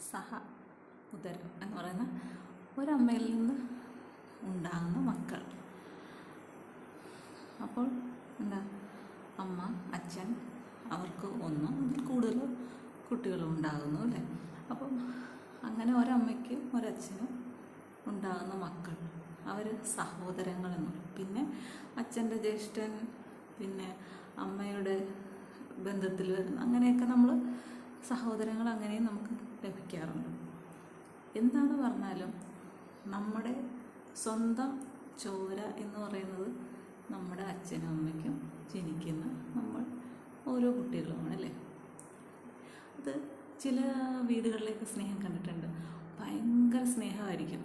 സഹ ഉദരം എന്ന് പറയുന്ന ഒരമ്മയിൽ നിന്ന് ഉണ്ടാകുന്ന മക്കൾ. അപ്പോൾ എന്താ? അമ്മ അച്ഛൻ അവർക്ക് ഒന്നും അതിൽ കൂടുതൽ കുട്ടികളും ഉണ്ടാകുന്നു അല്ലേ? അപ്പം അങ്ങനെ ഒരമ്മയ്ക്കും ഒരച്ഛനും ഉണ്ടാകുന്ന മക്കൾ. അവർ പറയും. പിന്നെ അച്ഛന്റെ ജ്യേഷ്ഠൻ പിന്നെ അമ്മയുടെ ബന്ധത്തിൽ വരുന്ന അങ്ങനെയൊക്കെ നമ്മൾ സഹോദരങ്ങൾ അങ്ങനെയും നമുക്ക് ലഭിക്കാറുണ്ട്. എന്താണ് പറഞ്ഞാലും നമ്മുടെ സ്വന്തം ചോര എന്ന് പറയുന്നത് നമ്മുടെ അച്ഛനും അമ്മയ്ക്കും ജനിക്കുന്ന നമ്മൾ ഓരോ കുട്ടികളുമാണ് അല്ലേ? അത് ചില വീടുകളിലേക്ക് സ്നേഹം കണ്ടിട്ടുണ്ട്. ഭയങ്കര സ്നേഹമായിരിക്കും.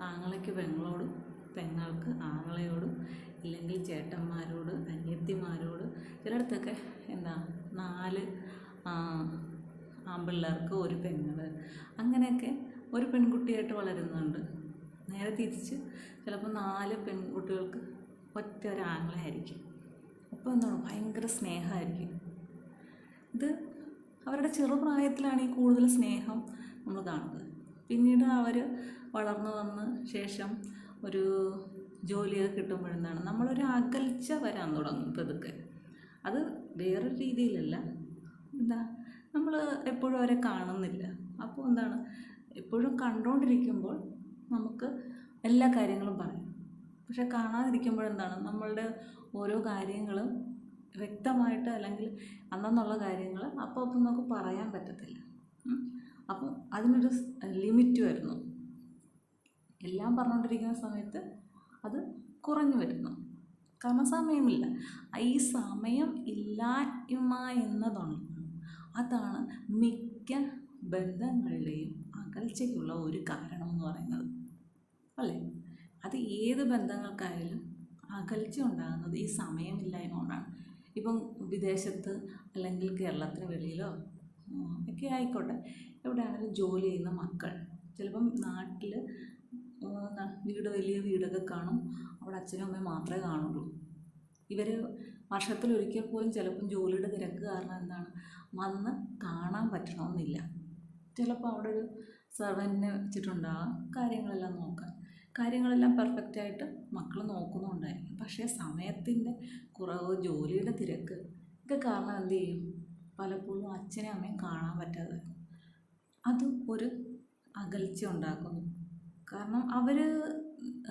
ആങ്ങളയ്ക്ക് പെങ്ങളോടും പെങ്ങൾക്ക് ആങ്ങളയോടും ഇല്ലെങ്കിൽ ചേട്ടന്മാരോട് അനിയത്തിമാരോട് ചിലയിടത്തൊക്കെ എന്താ നാല് ആൺപിള്ളേർക്ക് ഒരു പെങ്ങൾ അങ്ങനെയൊക്കെ ഒരു പെൺകുട്ടിയായിട്ട് വളരുന്നുണ്ട്. നേരെ തിരിച്ച് ചിലപ്പോൾ നാല് പെൺകുട്ടികൾക്ക് ഒറ്റ ഒരു അപ്പോൾ എന്താണ്? ഭയങ്കര സ്നേഹമായിരിക്കും ഇത് അവരുടെ ചെറുപ്രായത്തിലാണ് ഈ കൂടുതൽ സ്നേഹം നമ്മൾ കാണുന്നത്. പിന്നീട് അവർ വളർന്നു വന്ന ശേഷം ഒരു ജോലിയൊക്കെ കിട്ടുമ്പോഴെന്താണ് നമ്മളൊരു അകൽച്ച വരാൻ തുടങ്ങും പതുക്കെ അത് വേറൊരു രീതിയിലല്ല. എന്താ? നമ്മൾ എപ്പോഴും അവരെ കാണുന്നില്ല. അപ്പോൾ എന്താണ്? എപ്പോഴും കണ്ടുകൊണ്ടിരിക്കുമ്പോൾ നമുക്ക് എല്ലാ കാര്യങ്ങളും പറയും. പക്ഷെ കാണാതിരിക്കുമ്പോഴെന്താണ് നമ്മളുടെ ഓരോ കാര്യങ്ങളും വ്യക്തമായിട്ട് അല്ലെങ്കിൽ അന്നെന്നുള്ള കാര്യങ്ങൾ അപ്പോൾ അപ്പം നമുക്ക് പറയാൻ പറ്റത്തില്ല. അപ്പം അതിനൊരു ലിമിറ്റ് വരുന്നു. എല്ലാം പറഞ്ഞുകൊണ്ടിരിക്കുന്ന സമയത്ത് അത് കുറഞ്ഞു വരുന്നു. കാരണം സമയമില്ല. ഈ സമയം ഇല്ലായ്മ എന്നതാണ്. അതാണ് മിക്ക ബന്ധങ്ങളുടെയും അകൽച്ചയ്ക്കുള്ള ഒരു കാരണം എന്ന് പറയുന്നത്. അല്ലേ? അത് ഏത് ബന്ധങ്ങൾക്കായാലും അകൽച്ച ഉണ്ടാകുന്നത് ഈ സമയമില്ലായ്മ കൊണ്ടാണ് ഇപ്പം വിദേശത്ത് അല്ലെങ്കിൽ കേരളത്തിന് വെളിയിലോ ഒക്കെ ആയിക്കോട്ടെ. എവിടെയാണെങ്കിലും ജോലി ചെയ്യുന്ന മക്കൾ ചിലപ്പം നാട്ടിൽ വീട് വലിയ വീടൊക്കെ കാണും. അവിടെ അച്ഛനും അമ്മയും മാത്രമേ കാണുള്ളൂ. ഇവർ വർഷത്തിലൊരിക്കൽ പോലും ചിലപ്പം ജോലിയുടെ തിരക്ക് കാരണം എന്താണ്? വന്ന് കാണാൻ പറ്റണമെന്നില്ല. ചിലപ്പോൾ അവിടെ ഒരു സെർവന്റിനെ വെച്ചിട്ടുണ്ടാകാം കാര്യങ്ങളെല്ലാം നോക്കാൻ കാര്യങ്ങളെല്ലാം പെർഫെക്റ്റായിട്ട് മക്കൾ നോക്കുന്നുണ്ടായിരിക്കും. പക്ഷേ സമയത്തിന്റെ കുറവ് ജോലിയുടെ തിരക്ക് ഇതൊക്കെ കാരണം എന്ത് ചെയ്യും? പലപ്പോഴും അച്ഛനെ അമ്മയും കാണാൻ പറ്റാതെ അത് ഒരു അകൽച്ച ഉണ്ടാക്കുന്നു. കാരണം അവർ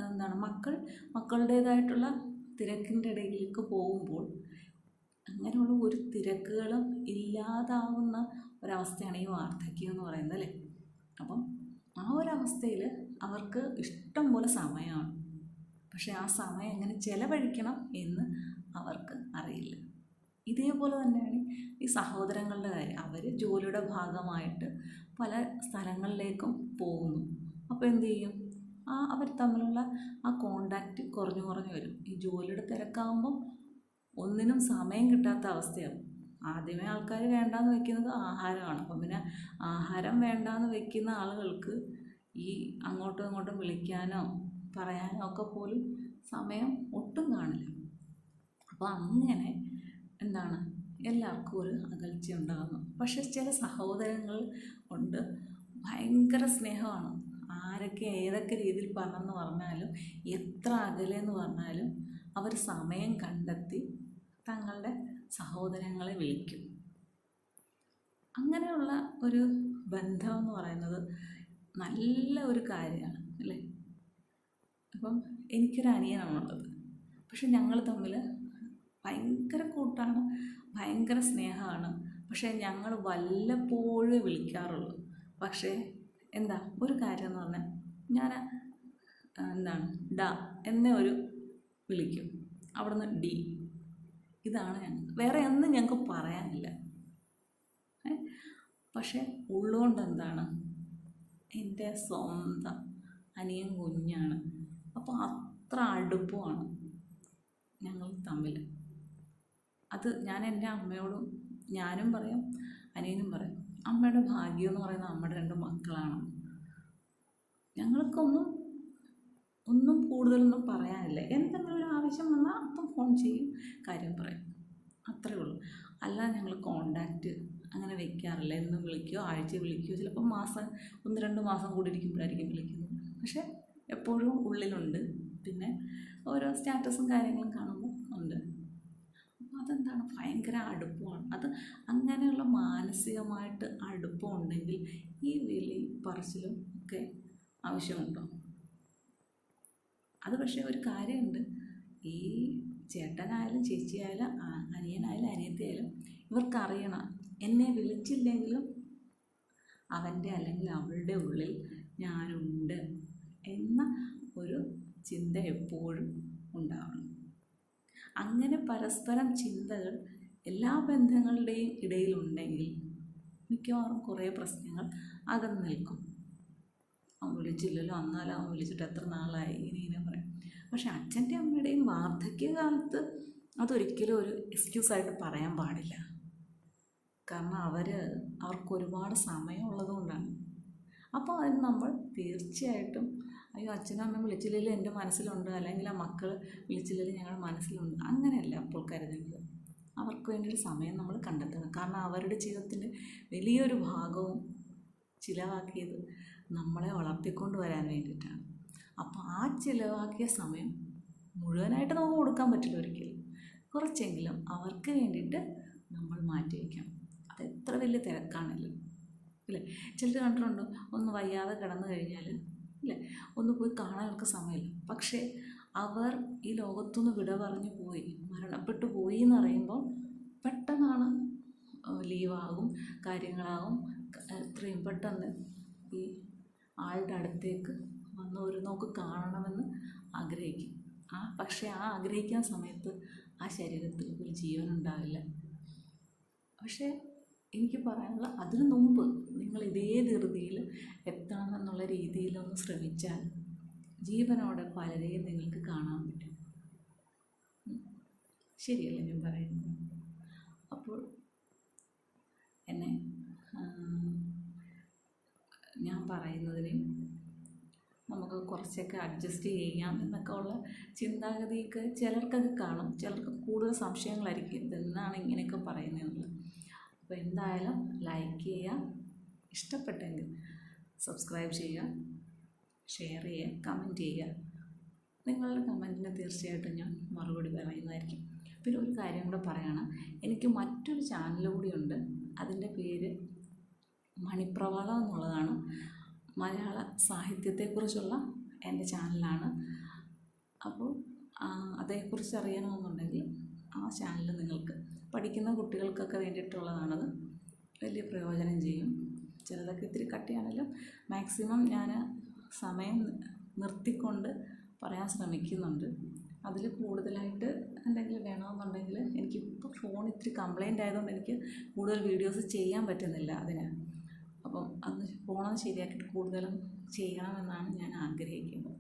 എന്താണ്? മക്കൾ മക്കളുടേതായിട്ടുള്ള തിരക്കിന്റെ ഇടയിലേക്ക് പോകുമ്പോൾ അങ്ങനെയുള്ള ഒരു തിരക്കുകളും ഇല്ലാതാവുന്ന ഒരവസ്ഥയാണ് ഈ വാർദ്ധക്യം എന്ന് പറയുന്നത് അല്ലേ? അപ്പം ആ ഒരവസ്ഥയിൽ അവർക്ക് ഇഷ്ടം പോലെ സമയമാണ്. പക്ഷേ ആ സമയം എങ്ങനെ ചെലവഴിക്കണം എന്ന് അവർക്ക് അറിയില്ല. ഇതേപോലെ തന്നെയാണ് ഈ സഹോദരങ്ങളുടെ കാര്യം. അവർ ജോലിയുടെ ഭാഗമായിട്ട് പല സ്ഥലങ്ങളിലേക്കും പോകുന്നു. അപ്പോൾ എന്തു ചെയ്യും? ആ അവർ തമ്മിലുള്ള ആ കോണ്ടാക്റ്റ് കുറഞ്ഞു കുറഞ്ഞു വരും. ഈ ജോലിയുടെ തിരക്കാകുമ്പം ഒന്നിനും സമയം കിട്ടാത്ത അവസ്ഥയാവും. ആദ്യമേ ആൾക്കാർ വേണ്ടാന്ന് വെക്കുന്നത് ആഹാരമാണ്. അപ്പം പിന്നെ ആഹാരം വേണ്ടാന്ന് വെക്കുന്ന ആളുകൾക്ക് ഈ അങ്ങോട്ടും ഇങ്ങോട്ടും വിളിക്കാനോ പറയാനോ ഒക്കെ പോലും സമയം ഒട്ടും കാണില്ല. അപ്പോൾ അങ്ങനെ എന്താണ്? എല്ലാവർക്കും ഒരു അകൽച്ച ഉണ്ടാകുന്നു പക്ഷെ ചില സഹോദരങ്ങൾ ഉണ്ട്. ഭയങ്കര സ്നേഹമാണ്. ആരൊക്കെ ഏതൊക്കെ രീതിയിൽ പറഞ്ഞെന്ന് പറഞ്ഞാലും എത്ര അകലെന്ന് പറഞ്ഞാലും അവർ സമയം കണ്ടെത്തി തങ്ങളുടെ സഹോദരങ്ങളെ വിളിക്കും. അങ്ങനെയുള്ള ഒരു ബന്ധം എന്ന് പറയുന്നത് നല്ല ഒരു കാര്യമാണ് അല്ലേ? അപ്പം എനിക്കൊരു അനിയനാണുള്ളത് പക്ഷെ ഞങ്ങൾ തമ്മിൽ ഭയങ്കര കൂട്ടാണ് ഭയങ്കര സ്നേഹമാണ്. പക്ഷേ ഞങ്ങൾ വല്ലപ്പോഴേ വിളിക്കാറുള്ളൂ. പക്ഷേ എന്താ? ഒരു കാര്യം എന്ന് പറഞ്ഞാൽ ഞാൻ എന്താണ്? ഡ എന്നെ ഒരു വിളിക്കും. അവിടുന്ന് ഡി. ഇതാണ് ഞങ്ങൾക്ക് വേറെ ഒന്നും ഞങ്ങൾക്ക് പറയാനില്ല? പക്ഷേ ഉള്ളുകൊണ്ട് എന്താണ്? എന്റെ സ്വന്തം അനിയൻ കുഞ്ഞാണ്. അപ്പോൾ അത്ര അടുപ്പമാണ് ഞങ്ങൾ തമ്മിൽ അത് ഞാൻ എന്റെ അമ്മയോടും ഞാനും പറയും അനിയനും പറയും. അമ്മയുടെ ഭാഗ്യം എന്ന് പറയുന്നത് അമ്മയുടെ രണ്ട് മക്കളാണ്. ഞങ്ങൾക്കൊന്നും ഒന്നും കൂടുതലൊന്നും പറയാനില്ല. എന്തെങ്കിലും ഒരു ആവശ്യം വന്നാൽ അപ്പം ഫോൺ ചെയ്യും കാര്യം പറയും. അത്രേ ഉള്ളൂ. അല്ല ഞങ്ങൾ കോണ്ടാക്റ്റ് അങ്ങനെ വെക്കാറില്ല. എന്നും വിളിക്കുകയോ ആഴ്ച വിളിക്കുകയോ ചിലപ്പോൾ മാസം ഒന്ന് രണ്ട് മാസം കൂടി ഇരിക്കുമ്പോഴായിരിക്കും വിളിക്കുന്നത്. പക്ഷേ എപ്പോഴും ഉള്ളിലുണ്ട്. പിന്നെ ഓരോ സ്റ്റാറ്റസും കാര്യങ്ങളും കാണുമ്പോൾ ഉണ്ട്. അതെന്താണ്? ഭയങ്കര അടുപ്പമാണ്. അത് അങ്ങനെയുള്ള മാനസികമായിട്ട് അടുപ്പം ഉണ്ടെങ്കിൽ ഈ വിളി പറച്ചിലും ഒക്കെ ആവശ്യമുണ്ടോ? അത് പക്ഷേ ഒരു കാര്യമുണ്ട്. ഈ ചേട്ടനായാലും ചേച്ചിയായാലും അനിയനായാലും അനിയത്തിയായാലും ഇവർക്കറിയണം. എന്നെ വിളിച്ചില്ലെങ്കിലും അവന്റെ അല്ലെങ്കിൽ അവളുടെ ഉള്ളിൽ ഞാനുണ്ട് എന്ന ഒരു ചിന്ത എപ്പോഴും ഉണ്ടാവണം. അങ്ങനെ പരസ്പരം ചിന്തകൾ എല്ലാ ബന്ധങ്ങളുടെയും ഇടയിലുണ്ടെങ്കിൽ മിക്കവാറും കുറേ പ്രശ്നങ്ങൾ അകന്നു നിൽക്കും. അവൻ വിളിച്ചില്ലല്ലോ അന്നാലും അവൻ വിളിച്ചിട്ട് എത്ര നാളായി? ഇങ്ങനെ ഇങ്ങനെ പറയും. പക്ഷെ അച്ഛന്റെ അമ്മയുടെയും വാർദ്ധക്യകാലത്ത് അതൊരിക്കലും ഒരു എക്സ്ക്യൂസായിട്ട് പറയാൻ പാടില്ല. കാരണം അവർ അവർക്ക് ഒരുപാട് സമയമുള്ളത് അപ്പോൾ അതിന് നമ്മൾ തീർച്ചയായിട്ടും അയ്യോ അച്ഛനും അമ്മയും വിളിച്ചില്ലെങ്കിൽ എന്റെ മനസ്സിലുണ്ട്. അല്ലെങ്കിൽ ആ മക്കൾ വിളിച്ചില്ലെങ്കിൽ ഞങ്ങളുടെ മനസ്സിലുണ്ട്. അങ്ങനെയല്ല അപ്പോൾ കരുതേണ്ടത് അവർക്ക് വേണ്ടി ഒരു സമയം നമ്മൾ കണ്ടെത്തണം. കാരണം അവരുടെ ജീവിതത്തിന്റെ വലിയൊരു ഭാഗവും ചിലവാക്കിയത് നമ്മളെ വളർത്തിക്കൊണ്ട് വരാൻ വേണ്ടിയിട്ടാണ്. അപ്പോൾ ആ ചിലവാക്കിയ സമയം മുഴുവനായിട്ട് നമുക്ക് കൊടുക്കാൻ പറ്റില്ല ഒരിക്കലും. കുറച്ചെങ്കിലും അവർക്ക് വേണ്ടിയിട്ട് നമ്മൾ മാറ്റി വയ്ക്കണം. അത് എത്ര വലിയ തിരക്കാണല്ലോ. അല്ലേ? ചിലർ കണ്ടിട്ടുണ്ട് ഒന്ന് വയ്യാതെ കിടന്നു കഴിഞ്ഞാൽ ഇല്ലേ? ഒന്ന് പോയി കാണാനൊക്കെ സമയമില്ല. പക്ഷേ അവർ ഈ ലോകത്തുനിന്ന് വിട പറഞ്ഞു പോയി മരണപ്പെട്ടു പോയി എന്ന് പറയുമ്പോൾ പെട്ടെന്നാണ് ലീവാകും കാര്യങ്ങളാകും. എത്രയും പെട്ടെന്ന് ഈ ആളുടെ അടുത്തേക്ക് വന്ന് ഒരു നോക്ക് കാണണമെന്ന് ആഗ്രഹിക്കും. ആ പക്ഷേ ആ ആഗ്രഹിക്കുന്ന സമയത്ത് ആ ശരീരത്തിൽ ഒരു ജീവൻ ഉണ്ടാവില്ല. പക്ഷേ എനിക്ക് പറയാനുള്ള അതിനു മുമ്പ് നിങ്ങൾ ഇതേ ധൃതിയിൽ എത്തണമെന്നുള്ള രീതിയിലൊന്ന് ശ്രമിച്ചാൽ ജീവനോടെ പലരെയും നിങ്ങൾക്ക് കാണാൻ പറ്റും. ശരിയല്ലേ ഞാൻ പറയുന്നത്? അപ്പോൾ എന്നെ ഞാൻ പറയുന്നതിന് നമുക്ക് കുറച്ചൊക്കെ അഡ്ജസ്റ്റ് ചെയ്യാം എന്നൊക്കെ ഉള്ള ചിന്താഗതിയൊക്കെ ചിലർക്കൊക്കെ കാണും. ചിലർക്ക് കൂടുതൽ സംശയങ്ങളായിരിക്കും ഇതെന്നാണ് ഇങ്ങനെയൊക്കെ പറയുന്നതെന്നുള്ളത് അപ്പോൾ എന്തായാലും ലൈക്ക് ചെയ്യുക ഇഷ്ടപ്പെട്ടെങ്കിൽ സബ്സ്ക്രൈബ് ചെയ്യുക ഷെയർ ചെയ്യുക കമന്റ് ചെയ്യുക. നിങ്ങളുടെ കമന്റിന് തീർച്ചയായിട്ടും ഞാൻ മറുപടി പറയുന്നതായിരിക്കും. പിന്നെ ഒരു കാര്യം കൂടെ പറയാണ്. എനിക്ക് മറ്റൊരു ചാനൽ കൂടിയുണ്ട് അതിന്റെ പേര് മണിപ്രവാളം എന്നുള്ളതാണ്. മലയാള സാഹിത്യത്തെക്കുറിച്ചുള്ള എന്റെ ചാനലാണ് അപ്പോൾ അതേക്കുറിച്ച് അറിയണമെന്നുണ്ടെങ്കിൽ ആ ചാനൽ നിങ്ങൾക്ക് പഠിക്കുന്ന കുട്ടികൾക്കൊക്കെ വേണ്ടിയിട്ടുള്ളതാണത്. വലിയ പ്രയോജനം ചെയ്യും. ചിലതൊക്കെ ഇത്തിരി കട്ടിയാണെങ്കിലും മാക്സിമം ഞാൻ സമയം നിർത്തിക്കൊണ്ട് പറയാൻ ശ്രമിക്കുന്നുണ്ട്. അതിൽ കൂടുതലായിട്ട് എന്തെങ്കിലും വേണമെന്നുണ്ടെങ്കിൽ എനിക്കിപ്പോൾ ഫോൺ ഇത്തിരി കംപ്ലൈന്റ് ആയതുകൊണ്ട് എനിക്ക് കൂടുതൽ വീഡിയോസ് ചെയ്യാൻ പറ്റുന്നില്ല അതിന്. അപ്പം അന്ന് ഫോണൊന്ന് ശരിയാക്കിയിട്ട് കൂടുതലും ചെയ്യണമെന്നാണ് ഞാൻ ആഗ്രഹിക്കുന്നത്.